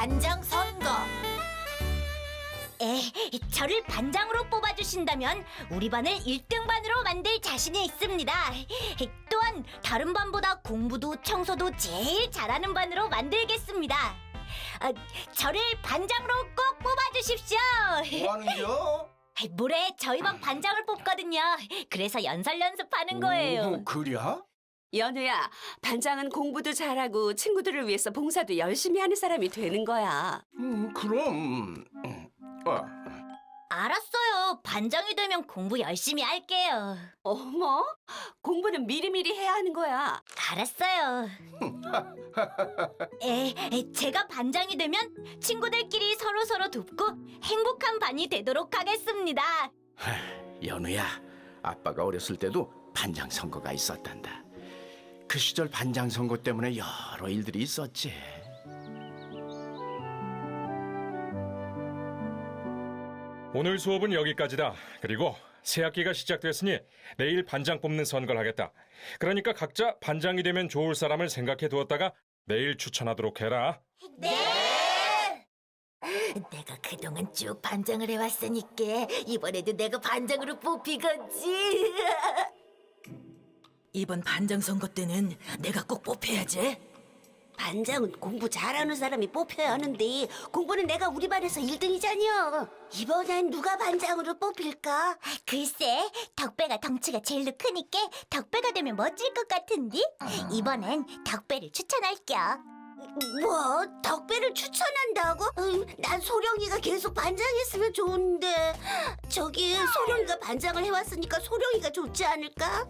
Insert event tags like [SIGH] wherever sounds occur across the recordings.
반장 선거. 에, 저를 반장으로 뽑아주신다면 우리 반을 1등 반으로 만들 자신이 있습니다. 또한 다른 반보다 공부도 청소도 제일 잘하는 반으로 만들겠습니다. 아, 저를 반장으로 꼭 뽑아주십시오. 뭐 하는겨? [LAUGHS] 모레 저희 반 반장을 뽑거든요. 그래서 연설 연습하는 거예요. 오, 그랴? 연우야, 반장은 공부도 잘하고 친구들을 위해서 봉사도 열심히 하는 사람이 되는 거야. 음, 그럼 음, 어, 알았어요. 반장이 되면 공부 열심히 할게요. 어머, 공부는 미리미리 해야 하는 거야. 알았어요. [LAUGHS] 에, 에, 제가 반장이 되면 친구들끼리 서로 서로 돕고 행복한 반이 되도록 하겠습니다. 연우야, 아빠가 어렸을 때도 반장 선거가 있었단다. 그 시절 반장 선거 때문에 여러 일들이 있었지. 오늘 수업은 여기까지다. 그리고 새 학기가 시작됐으니 내일 반장 뽑는 선거를 하겠다. 그러니까 각자 반장이 되면 좋을 사람을 생각해 두었다가 내일 추천하도록 해라. 내가 그동안 쭉 반장을 해왔으니까 이번에도 내가 반장으로 뽑히겠지. [LAUGHS] 이번 반장 선거 때는 내가 꼭 뽑혀야지. 반장은 공부 잘하는 사람이 뽑혀야 하는데 공부는 내가 우리 반에서 1등이잖여. 이번엔 누가 반장으로 뽑힐까? 글쎄, 덕배가 덩치가 제일로 크니까 덕배가 되면 멋질 것 같은데? 이번엔 덕배를 추천할게요. 뭐? 덕배를 추천한다고? 으이, 난 소령이가 계속 반장했으면 좋은데 저기 소령이가 반장을 해왔으니까 소령이가 좋지 않을까?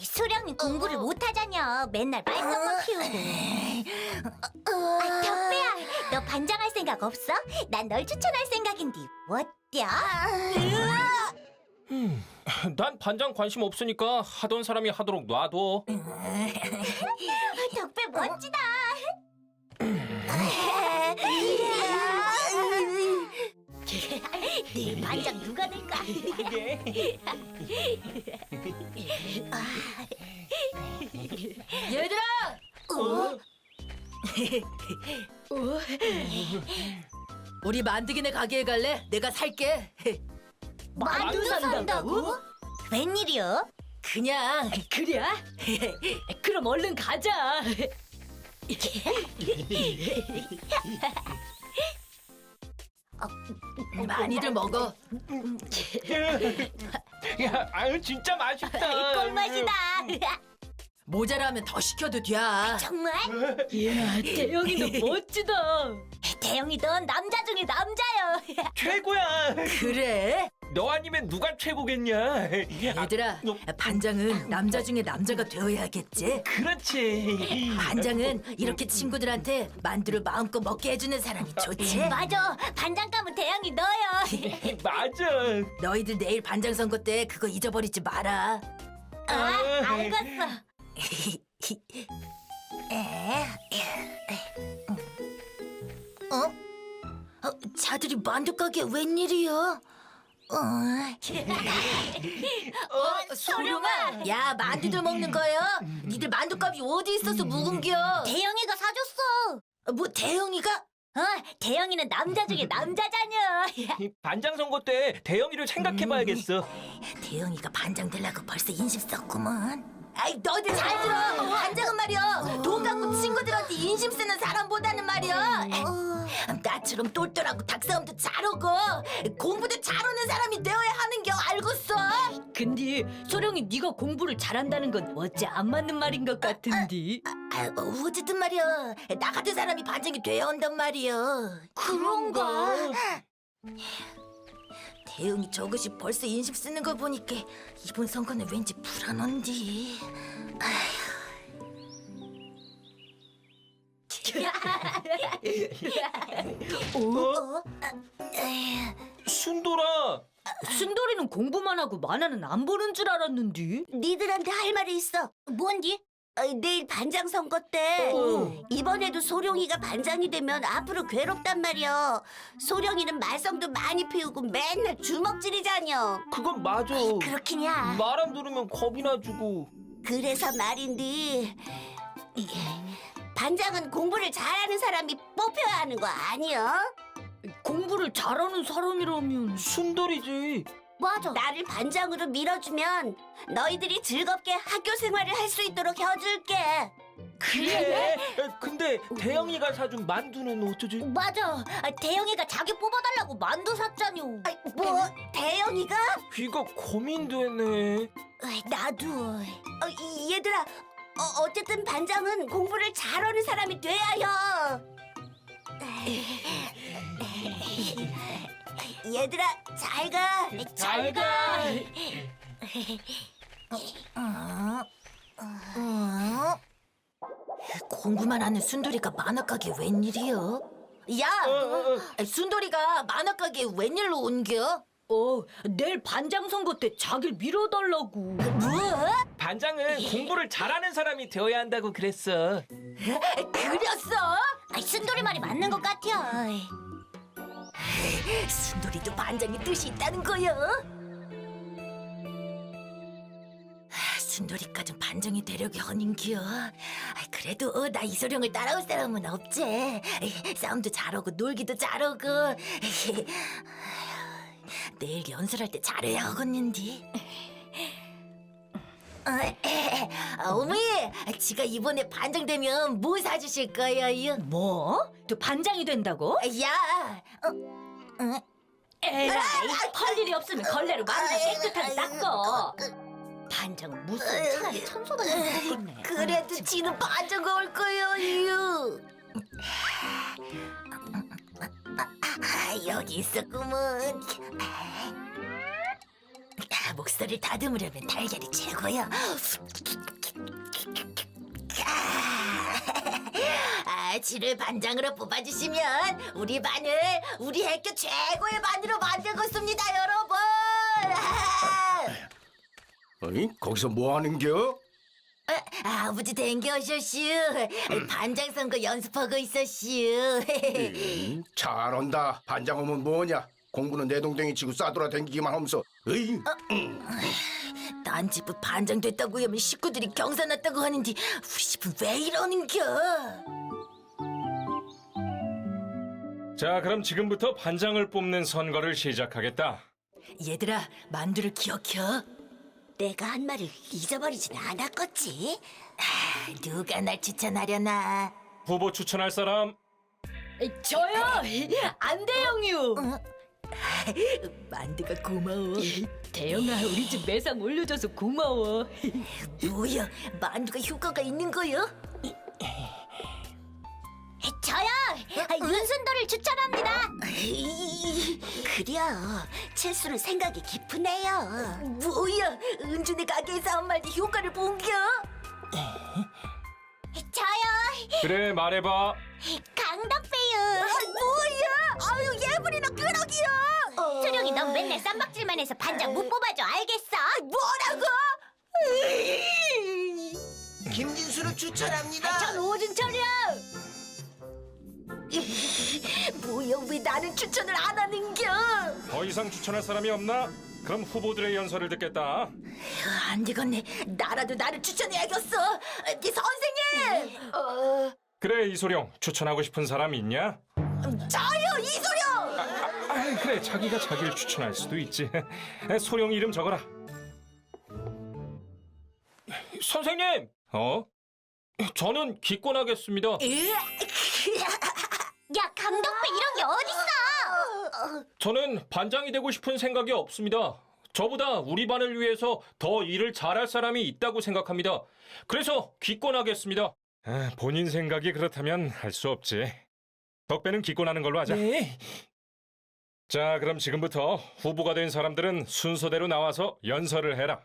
수령이 공부를 못하잖여. 맨날 말썽만 피우고. 아, 덕배야, 너 반장할 생각 없어? 난 널 추천할 생각인데 어때요? 난 반장 관심 없으니까 하던 사람이 하도록 놔둬. 덕배 멋지다. [LAUGHS] [LAUGHS] 네 반장 누가 될까? [LAUGHS] 얘들아! 어? [LAUGHS] 우리 만드기네 가게에 갈래? 내가 살게. 만두 산다고? 웬일이요? 그냥 그래? 그럼 얼른 가자. 많이들 먹어. 야, 아유 진짜 맛있다. [LAUGHS] 꿀맛이다. [LAUGHS] 모자라면 더 시켜도 돼. 정말? 이야, 대영이도 [LAUGHS] 멋지다. 대영이도 남자 중에 남자요. 최고야. 그래? 너 아니면 누가 최고겠냐? [LAUGHS] 얘들아, 반장은 남자 중에 남자가 되어야겠지. 그렇지. [LAUGHS] 반장은 이렇게 친구들한테 만두를 마음껏 먹게 해주는 사람이 좋지. 맞아. 반장감은 대영이 너요. [LAUGHS] 맞아. 너희들 내일 반장 선거 때 그거 잊어버리지 마라. 아, 알겠어. 어? 어, 자들이 만두 가게 웬일이야? 어, 어, 소룡아. 야 만두들 먹는 거야? 니들 만두값이 어디 있어서 묵은겨? 대영이가 사줬어. 뭐 대영이가? 어, 대영이는 남자 중에 남자잖여. 반장 선거 때 대영이를 생각해봐야겠어. 대영이가 반장 되려고 벌써 인심 썼구먼. 아이 너희들 잘 들어. 반장은 말이야 돈 갖고 친구들한테 인심 쓰는 사람보다는 말이야. 나처럼 똘똘하고 닭싸움도 잘하고 공부도 잘하는 사람이 되어야 하는 겨 알겠어? 근데 소령이 네가 공부를 잘한다는 건 어째 안 맞는 말인 것 같은데 아, 어쨌든 말이야 나 같은 사람이 반장이 돼야 한단 말이야. 그런가? 대영이 저것이 벌써 인심 쓰는 거 보니까 이번 선거는 왠지 불안한디. 어? 순돌아. 순돌이는 공부만 하고 만화는 안 보는 줄 알았는데 니들한테 할 말이 있어. 뭔디? 어, 내일 반장 선거 때 이번에도 소령이가 반장이 되면 앞으로 괴롭단 말이야. 소령이는 말썽도 많이 피우고 맨날 주먹질이잖여. 그건 맞아. 그렇긴야. 말안 들으면 겁이 나 주고. 그래서 말인데 반장은 공부를 잘하는 사람이 뽑혀야 하는 거 아니야? 공부를 잘하는 사람이라면 순돌이지. 맞아. 나를 반장으로 밀어주면 너희들이 즐겁게 학교 생활을 할 수 있도록 해줄게. 그래. [LAUGHS] 근데 대영이가 사준 만두는 어쩌지? 맞아. 아, 대영이가 자기 뽑아달라고 만두 샀잖요. 뭐 대영이가? 이거 고민되네. 나도. 어, 이- 얘들아, 어, 어쨌든 반장은 공부를 잘하는 사람이 돼야 해. [LAUGHS] 얘들아, 잘 가. 잘 가. 어? 공부만 하는 순돌이가 만화 가게 웬일이야? 야, 순돌이가 만화 가게 웬일로 온겨? 어 내일 반장 선거 때 자기를 밀어달라고. 뭐? 반장은 공부를 잘하는 사람이 되어야 한다고 그랬어. 그렸어? 아, 순돌이 말이 맞는 것 같아. 순돌이도 반장의 뜻이 있다는? 아, 순돌이까진 반장이 되려고 하는겨. 아, 그래도 어, 나 이소룡을 따라올 사람은 없지. 싸움도 잘하고 놀기도 잘하고. 내일 연설할 때 잘해야 하겠는디. 어, 어머니, 지가 이번에 반장 되면 뭐 사주실 거예요? 뭐? 또 반장이 된다고? 야, 에라이 할 일이 없으면 걸레로 마루나 깨끗하게 닦어. 반장은 무슨 차라리 청소나 좀 하겠네. 그래도 지는 반장 올 거예요. 아, 여기 있었구먼. 아, 목소리를 다듬으려면 달걀이 최고야. 아, 지를 반장으로 뽑아주시면 우리 반을 우리 학교 최고의 반으로 만들겠습니다, 여러분. 어이? 거기서 뭐 하는겨? 아, 아버지 댕겨 오셨슈. 반장 선거 연습하고 있었슈. 음, 잘한다. 반장 오면 뭐냐? 공부는 내 동댕이 치고 싸돌아 댕기기만 하면서 어이? 딴 집은 반장 됐다고 하면 식구들이 경사 났다고 하는데 우리 집은 왜 이러는겨? 자, 그럼 지금부터 반장을 뽑는 선거를 시작하겠다. 얘들아, 만두를 기억해. 내가 한 말을 잊어버리진 않았겠지? 아, 누가 날 추천하려나? 후보 추천할 사람 저요 안대영이요. 만두가 고마워. 대영아 우리 집 매상 올려줘서 고마워. 뭐야, 만두가 효과가 있는 거야? 저요. 아, 윤순돌을 추천합니다. 그려, 칠수는 생각이 깊으네요. 뭐야, 은준이 가게에서 한 말도 효과를 본겨? 저요. 그래 말해봐. 강덕배요. 아유, 예불이나 끄덕이야. 수령이 넌 맨날 쌈박질만 해서 반장 못 뽑아줘 알겠어? 뭐라고? [LAUGHS] 김진수를 추천합니다. 전 오진철이야. 뭐야, 왜 나는 추천을 안 하는겨? 더 이상 추천할 사람이 없나? 그럼 후보들의 연설을 듣겠다. 안 되겠네. 나라도 나를 추천해야겠어. 네 선생님. 어, 그래 이소룡 추천하고 싶은 사람 있냐? 저요 이소룡. 아 그래 자기가 자기를 추천할 수도 있지. [LAUGHS] 소룡 이름 적어라. 선생님. 어? 저는 기권하겠습니다. [LAUGHS] 야 강덕배 이런 게 어딨어? 저는 반장이 되고 싶은 생각이 없습니다. 저보다 우리 반을 위해서 더 일을 잘할 사람이 있다고 생각합니다. 그래서 기권하겠습니다. 아, 본인 생각이 그렇다면 할 수 없지. 덕배는 기권하는 걸로 하자. 네. 자, 그럼 지금부터 후보가 된 사람들은 순서대로 나와서 연설을 해라.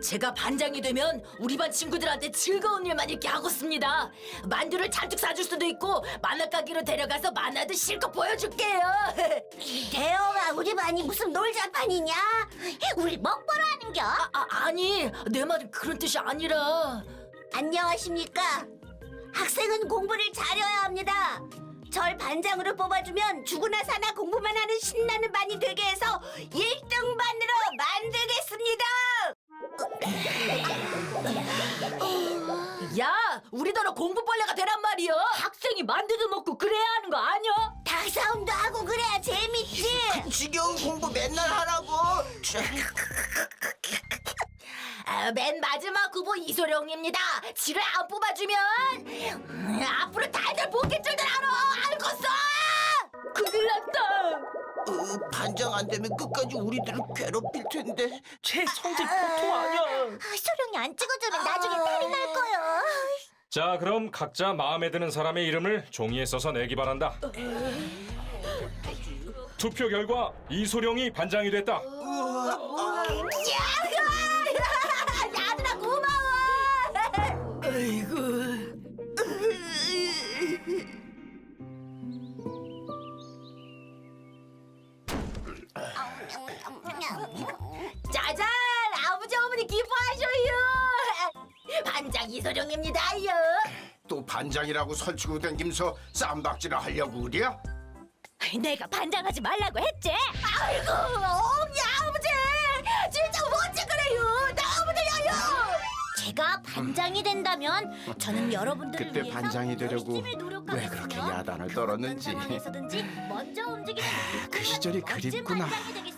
제가 반장이 되면 우리 반 친구들한테 즐거운 일만 있게 하겠습니다. 만두를 잔뜩 사줄 수도 있고 만화 가게로 데려가서 만화도 실컷 보여줄게요. [LAUGHS] 대영아, 우리 반이 무슨 놀자판이냐? 우리 먹보러 하는겨? 아, 아니 내 말은 그런 뜻이 아니라 안녕하십니까? 학생은 공부를 잘해야 합니다. 절 반장으로 뽑아주면 죽으나 사나 공부만 하는 신나는 반이 되게 해서 1등 반으로 만들겠습니다. 야, 우리더러 공부벌레가 되란 말이여. 학생이 만두도 먹고 그래야 하는 거 아니야? 닭싸움도 하고 그래야 재밌지. 지겨운 공부 맨날 하라고. 아, 맨 마지막 후보 이소룡입니다. 지를 안 뽑아주면 음, 앞으로 다들 본캐줄들 알아. 알겠어? 큰일 났다. 어, 반장 안 되면 끝까지 우리들을 괴롭힐 텐데. 쟤 성질 보통 아니야. 소령이 안 찍어주면 나중에 탈이 날 거야. 자, 그럼 각자 마음에 드는 사람의 이름을 종이에 써서 내기 바란다. 투표 결과 이소룡이 반장이 됐다. 야 반장이라고 설치고 댕기면서 쌈박질을 하려고 그래? 내가 반장하지 말라고 했지. 아이고, 어머니 아버지, 진짜 어찌 그래요? 너무 들려요. 제가 반장이 된다면 저는 여러분들을 그때 위해서 반장이 되려고 열심히 노력하겠으며 왜 그렇게 야단을 떨었는지. 상황에서든지 먼저 움직이는 그 시절이 멋진 그립구나. 반장이 되겠습니다.